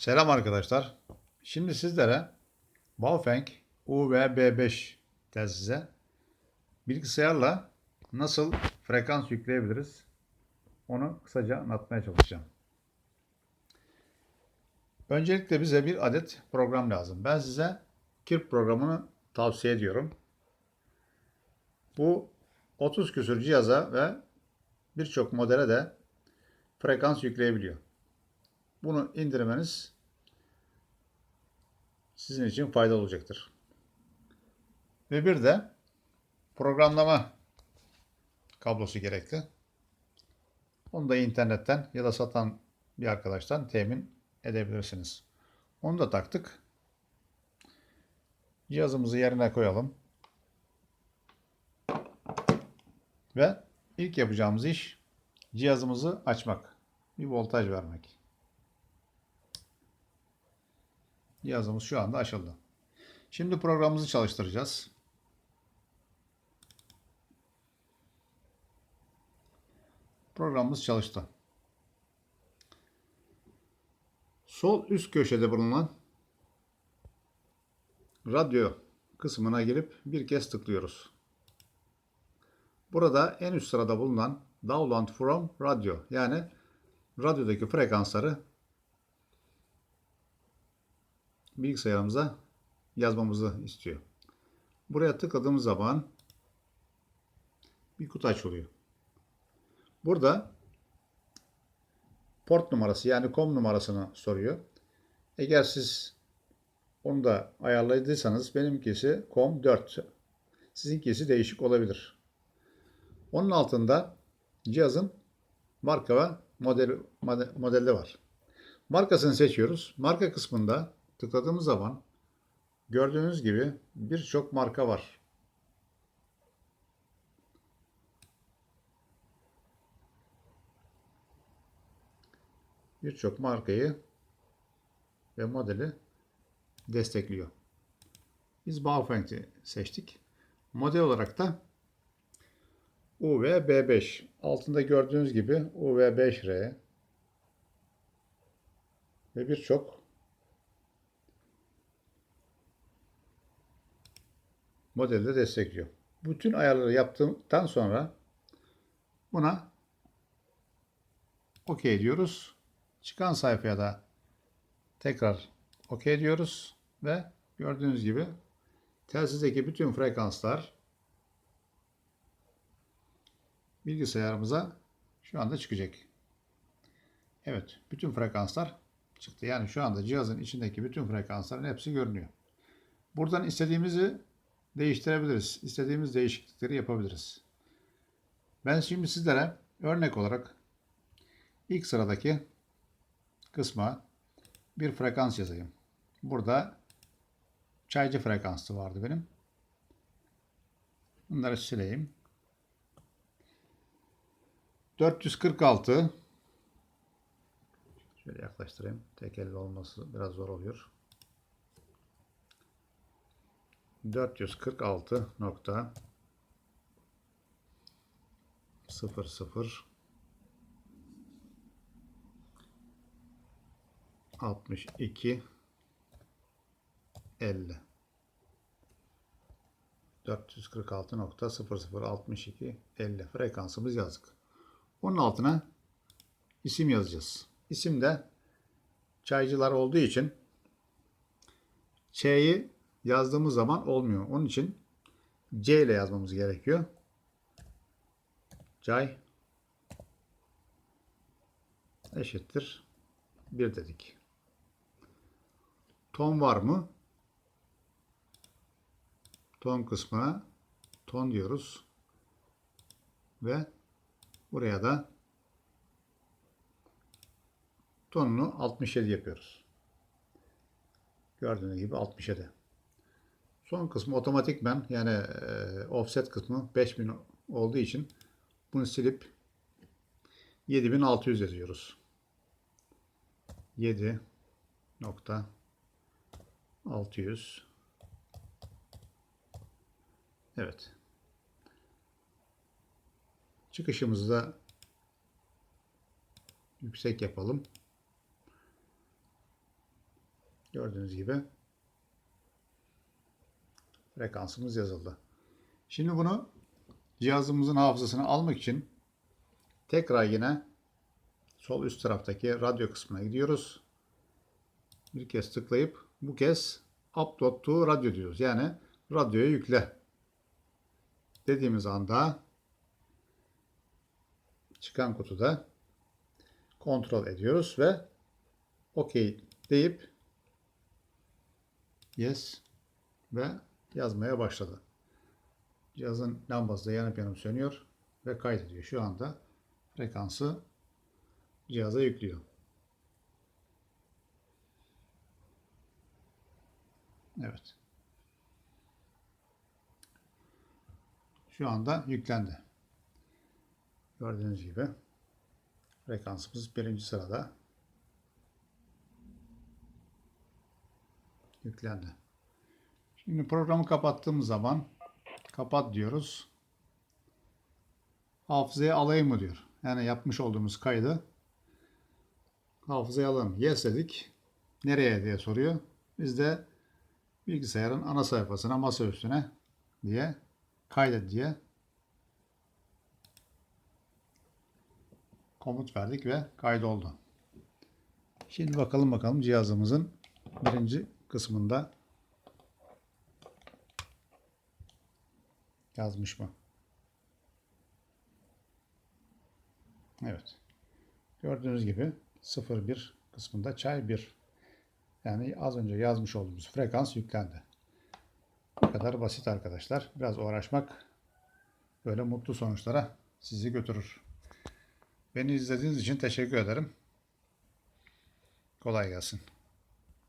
Selam arkadaşlar. Şimdi sizlere Baofeng UVB5 telsize bilgisayarla nasıl frekans yükleyebiliriz onu kısaca anlatmaya çalışacağım. Öncelikle bize bir adet program lazım. Ben size KIRP programını tavsiye ediyorum. Bu 30 küsür cihaza ve birçok modele de frekans yükleyebiliyor. Bunu indirmeniz sizin için faydalı olacaktır. Ve bir de programlama kablosu gerekli. Onu da internetten ya da satan bir arkadaştan temin edebilirsiniz. Onu da taktık. Cihazımızı yerine koyalım. Ve ilk yapacağımız iş cihazımızı açmak. Bir voltaj vermek. Cihazımız şu anda açıldı. Şimdi programımızı çalıştıracağız. Programımız çalıştı. Sol üst köşede bulunan radyo kısmına girip bir kez tıklıyoruz. Burada en üst sırada bulunan Download from Radio yani radyodaki frekansları bilgisayarımıza yazmamızı istiyor. Buraya tıkladığımız zaman bir kutu açılıyor. Burada port numarası yani com numarasını soruyor. Eğer siz onu da ayarladıysanız benimkisi com 4. Sizinkisi değişik olabilir. Onun altında cihazın marka ve modeli, mode- modeli var. Markasını seçiyoruz. Marka kısmında tıkladığımız zaman gördüğünüz gibi birçok marka var. Birçok markayı ve modeli destekliyor. Biz Baofeng'i seçtik. Model olarak da UV-B5. Altında gördüğünüz gibi UV-5R ve birçok modelde destekliyor. Bütün ayarları yaptıktan sonra buna OK diyoruz. Çıkan sayfaya da tekrar OK diyoruz ve gördüğünüz gibi telsizdeki bütün frekanslar bilgisayarımıza şu anda çıkacak. Evet, bütün frekanslar çıktı. Yani şu anda cihazın içindeki bütün frekansların hepsi görünüyor. Buradan istediğimizi değiştirebiliriz. İstediğimiz değişiklikleri yapabiliriz. Ben şimdi sizlere örnek olarak ilk sıradaki kısma bir frekans yazayım. Burada çaycı frekansı vardı benim. Bunları sileyim. 446 Şöyle yaklaştırayım. Tek elle olması biraz zor oluyor. 446 nokta 00 62 50 446.0062 50 frekansımız yazdık. Onun altına isim yazacağız. İsim de çaycılar olduğu için Ç'yi yazdığımız zaman olmuyor. Onun için C ile yazmamız gerekiyor. Çay eşittir 1 dedik. Ton var mı? Ton kısmına ton diyoruz. Ve buraya da tonunu 67 yapıyoruz. Gördüğünüz gibi 67. Son kısmı otomatikmen yani e, offset kısmı 5000 olduğu için bunu silip 7600 yazıyoruz. 7 nokta 600 Evet. Çıkışımızı da yüksek yapalım. Gördüğünüz gibi frekansımız yazıldı. Şimdi bunu cihazımızın hafızasını almak için tekrar yine sol üst taraftaki radyo kısmına gidiyoruz. Bir kez tıklayıp bu kez upload to radyo diyoruz. Yani radyoya yükle dediğimiz anda çıkan kutuda kontrol ediyoruz ve OK deyip yes ve yazmaya başladı. Cihazın lambası da yanıp yanıp sönüyor ve kaydediyor. Şu anda frekansı cihaza yüklüyor. Evet. Şu anda yüklendi. Gördüğünüz gibi frekansımız birinci sırada yüklendi. Şimdi programı kapattığımız zaman kapat diyoruz. Hafızaya alayım mı diyor. Yani yapmış olduğumuz kaydı hafızaya alalım. Yes dedik. Nereye diye soruyor. Biz de bilgisayarın ana sayfasına, masa üstüne diye kaydet diye komut verdik ve kaydoldu. Şimdi bakalım bakalım cihazımızın birinci kısmında yazmış mı? Evet. Gördüğünüz gibi 01 kısmında çay 1. Yani az önce yazmış olduğumuz frekans yüklendi. Bu kadar basit arkadaşlar. Biraz uğraşmak böyle mutlu sonuçlara sizi götürür. Beni izlediğiniz için teşekkür ederim. Kolay gelsin.